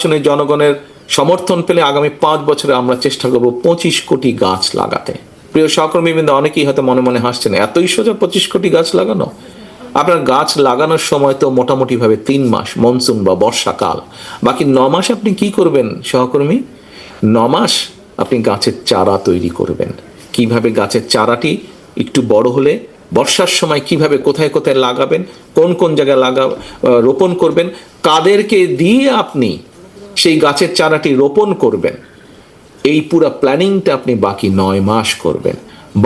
নির্বাচনে জনগণের সমর্থন পেলে আগামী পাঁচ বছরে আমরা চেষ্টা করব পঁচিশ কোটি গাছ লাগাতে। প্রিয় সহকর্মী সহকর্মীবৃন্দ, অনেকেই হয়তো মনে মনে হাসছেন, এতই সোজা পঁচিশ কোটি গাছ লাগানো? আপনার গাছ লাগানোর সময় তো মোটামুটি ভাবে তিন মাস, মনসুন বা বর্ষাকাল। বাকি ন মাস আপনি কি করবেন সহকর্মী? ন মাস আপনি গাছের চারা তৈরি করবেন। কীভাবে গাছের চারাটি একটু বড় হলে, বর্ষার সময় কীভাবে কোথায় কোথায় লাগাবেন, কোন কোন জায়গায় লাগা রোপণ করবেন, কাদেরকে দিয়ে আপনি সেই গাছের চারাটি রোপণ করবেন। এই পুরো প্ল্যানিংটা আপনি বাকি নয় মাস করবেন।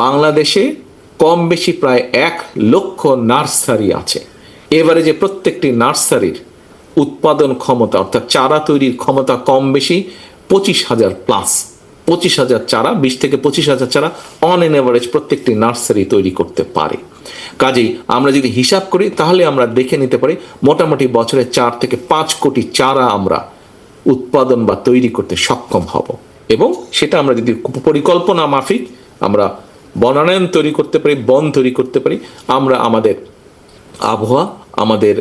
বাংলাদেশে কম বেশি প্রায় এক লক্ষ নার্সারি আছে। এবারে যে প্রত্যেকটি নার্সারির উৎপাদন ক্ষমতা, অর্থাৎ চারা তৈরির ক্ষমতা কম বেশি পঁচিশ হাজার প্লাস। পঁচিশ হাজার চারা, বিশ থেকে পঁচিশ হাজার চারা অন এন এভারেজ প্রত্যেকটি নার্সারি তৈরি করতে পারে। কাজেই আমরা যদি হিসাব করি, তাহলে আমরা দেখে নিতে পারি মোটামুটি বছরে চার থেকে পাঁচ কোটি চারা আমরা উৎপাদন বা তৈরি করতে সক্ষম হব। এবং সেটা আমরা যদি পরিকল্পনা মাফিক আমরা বনায়ন তৈরি করতে পারি, বন তৈরি করতে পারি, আমরা আমাদের আবহাওয়া, আমাদের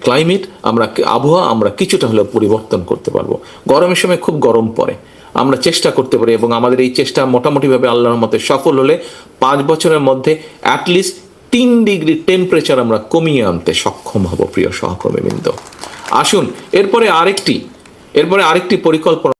ক্লাইমেট আমরা আবহাওয়া আমরা কিছুটা হলেও পরিবর্তন করতে পারব। গরমের সময় খুব গরম পড়ে। আমরা চেষ্টা করতে পারি এবং আমাদের এই চেষ্টা মোটামুটিভাবে আল্লাহর মতে সফল হলে পাঁচ বছরের মধ্যে অ্যাটলিস্ট তিন ডিগ্রি টেম্পারেচার আমরা কমিয়ে আনতে সক্ষম হব, প্রিয় সহকর্মীবৃন্দ। আসুন, এরপরে আরেকটি এরপরে আরেকটি পরিকল্পনা